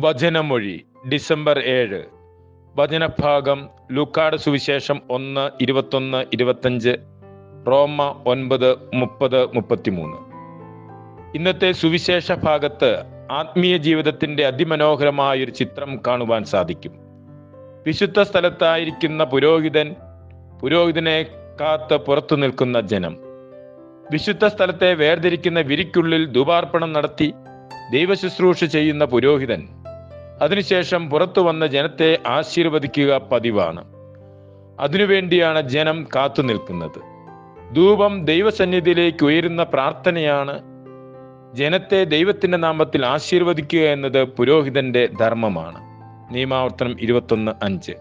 വചനമൊഴി December ഏഴ്. വചനഭാഗം ലൂക്കാട് സുവിശേഷം ഒന്ന് ഇരുപത്തൊന്ന് ഇരുപത്തഞ്ച് റോമ ഒൻപത് മുപ്പത് മുപ്പത്തിമൂന്ന്. ഇന്നത്തെ സുവിശേഷ ഭാഗത്ത് ആത്മീയ ജീവിതത്തിന്റെ അതിമനോഹരമായ ഒരു ചിത്രം കാണുവാൻ സാധിക്കും. വിശുദ്ധ സ്ഥലത്തായിരിക്കുന്ന പുരോഹിതൻ പുരോഹിതനെ കാത്ത് പുറത്തു നിൽക്കുന്ന ജനം. വിശുദ്ധ സ്ഥലത്തെ വേർതിരിക്കുന്ന വിരിക്കുള്ളിൽ ദുബാർപ്പണം നടത്തി ദൈവശുശ്രൂഷ ചെയ്യുന്ന പുരോഹിതൻ. അതിനുശേഷം പുറത്തു വന്ന ജനത്തെ ആശീർവദിക്കുക പതിവാണ്. അതിനുവേണ്ടിയാണ് ജനം കാത്തു നിൽക്കുന്നത്. ധൂപം ദൈവസന്നിധിയിലേക്ക് ഉയരുന്ന പ്രാർത്ഥനയാണ് ജനത്തെ ദൈവത്തിന്റെ നാമത്തിൽ ആശീർവദിക്കുക എന്നത് പുരോഹിതന്റെ ധർമ്മമാണ്. നിയമാവർത്തനം ഇരുപത്തൊന്ന് അഞ്ച്.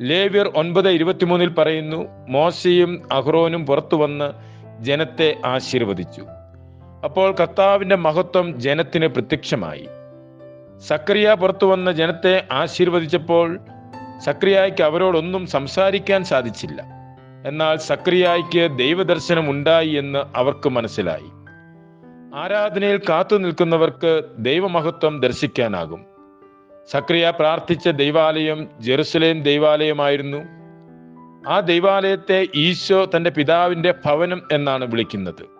ലേവ്യർ ഒൻപത് ഇരുപത്തിമൂന്നിൽ പറയുന്നു മോശയും അഹ്റോനും പുറത്തു വന്ന് ജനത്തെ ആശീർവദിച്ചു. അപ്പോൾ കർത്താവിന്റെ മഹത്വം ജനത്തിന് പ്രത്യക്ഷമായി. സക്രിയ പുറത്തു വന്ന ജനത്തെ ആശീർവദിച്ചപ്പോൾ സക്രിയായ്ക്ക് അവരോടൊന്നും സംസാരിക്കാൻ സാധിച്ചില്ല. എന്നാൽ സക്രിയായ്ക്ക് ദൈവദർശനം ഉണ്ടായി എന്ന് അവർക്ക് മനസ്സിലായി. ആരാധനയിൽ കാത്തു നിൽക്കുന്നവർക്ക് ദൈവമഹത്വം ദർശിക്കാനാകും. സക്രിയ പ്രാർത്ഥിച്ച ദൈവാലയം ജെറുസലേം ദൈവാലയമായിരുന്നു. ആ ദൈവാലയത്തെ ഈശോ തന്റെ പിതാവിന്റെ ഭവനം എന്നാണ് വിളിക്കുന്നത്.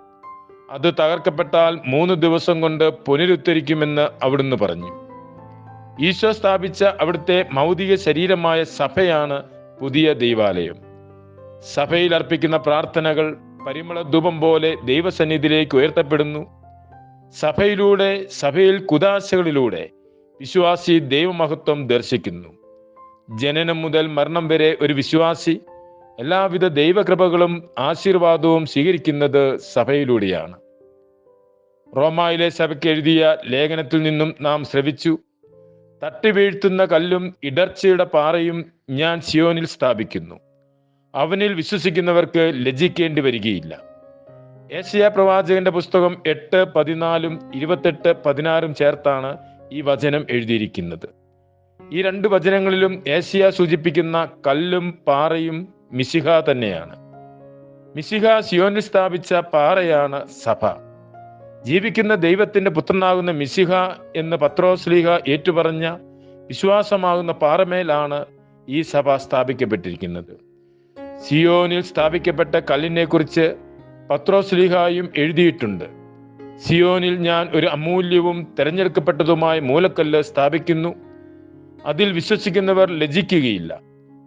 അത് തകർക്കപ്പെട്ടാൽ മൂന്ന് ദിവസം കൊണ്ട് പുനരുദ്ധരിക്കുമെന്ന് അവിടുന്ന് പറഞ്ഞു. ഈശോ സ്ഥാപിച്ച അവിടുത്തെ മൗതിക ശരീരമായ സഭയാണ് പുതിയ ദൈവാലയം. സഭയിൽ അർപ്പിക്കുന്ന പ്രാർത്ഥനകൾ പരിമള ധൂപം പോലെ ദൈവസന്നിധിയിലേക്ക് ഉയർത്തപ്പെടുന്നു. സഭയിലൂടെ സഭയിൽ കുദാശകളിലൂടെ വിശ്വാസി ദൈവമഹത്വം ദർശിക്കുന്നു. ജനനം മുതൽ മരണം വരെ ഒരു വിശ്വാസി എല്ലാവിധ ദൈവകൃപകളും ആശീർവാദവും സ്വീകരിക്കുന്നത് സഭയിലൂടെയാണ്. റോമായിലെ സഭയ്ക്ക് എഴുതിയ ലേഖനത്തിൽ നിന്നും നാം ശ്രവിച്ചു. തട്ടിവീഴ്ത്തുന്ന കല്ലും ഇടർച്ചയുടെ പാറയും ഞാൻ സിയോനിൽ സ്ഥാപിക്കുന്നു. അവനിൽ വിശ്വസിക്കുന്നവർക്ക് ലജ്ജിക്കേണ്ടി വരികയില്ല. ഏഷ്യ പ്രവാചകന്റെ പുസ്തകം എട്ട് പതിനാലും ഇരുപത്തെട്ട് പതിനാറും ചേർത്താണ് ഈ വചനം എഴുതിയിരിക്കുന്നത്. ഈ രണ്ട് വചനങ്ങളിലും ഏഷ്യ സൂചിപ്പിക്കുന്ന കല്ലും പാറയും മിശിഹ തന്നെയാണ്. മിശിഹ സിയോനിൽ സ്ഥാപിച്ച പാറയാണ് സഭ. ജീവിക്കുന്ന ദൈവത്തിന്റെ പുത്രനാകുന്ന മിസിഹ എന്ന് പത്രോസ്ലീഹ ഏറ്റുപറഞ്ഞ വിശ്വാസമാകുന്ന പാറമേലാണ് ഈ സഭ സ്ഥാപിക്കപ്പെട്ടിരിക്കുന്നത്. സിയോനിൽ സ്ഥാപിക്കപ്പെട്ട കല്ലിനെ കുറിച്ച് പത്രോസ്ലീഹായും എഴുതിയിട്ടുണ്ട്. സിയോനിൽ ഞാൻ ഒരു അമൂല്യവും തിരഞ്ഞെടുക്കപ്പെട്ടതുമായ മൂലക്കല്ല് സ്ഥാപിക്കുന്നു. അതിൽ വിശ്വസിക്കുന്നവർ ലജിക്കുകയില്ല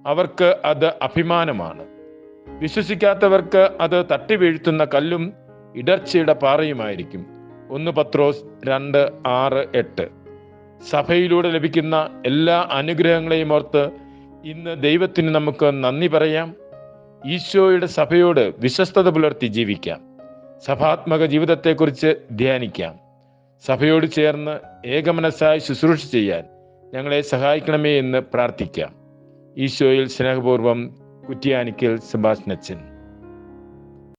അവർക്ക് അത് അഭിമാനമാണ്. വിശ്വസിക്കാത്തവർക്ക് അത് തട്ടിവീഴ്ത്തുന്ന കല്ലും ഇടർച്ചയുടെ പാറയുമായിരിക്കും. ഒന്ന് പത്രോസ് രണ്ട് ആറ് എട്ട്. സഭയിലൂടെ ലഭിക്കുന്ന എല്ലാ അനുഗ്രഹങ്ങളെയും ഓർത്ത് ഇന്ന് ദൈവത്തിന് നമുക്ക് നന്ദി പറയാം. ഈശോയുടെ സഭയോട് വിശ്വസ്തത പുലർത്തി ജീവിക്കാം. സഭാത്മക ജീവിതത്തെക്കുറിച്ച് ധ്യാനിക്കാം. സഭയോട് ചേർന്ന് ഏകമനസ്സായി ശുശ്രൂഷ ചെയ്യാൻ ഞങ്ങളെ സഹായിക്കണമേ എന്ന് പ്രാർത്ഥിക്കാം. ഈശോയിൽ സ്നേഹപൂർവം കുറ്റിയാനിക്കൽ സെബാസ്നച്ചൻ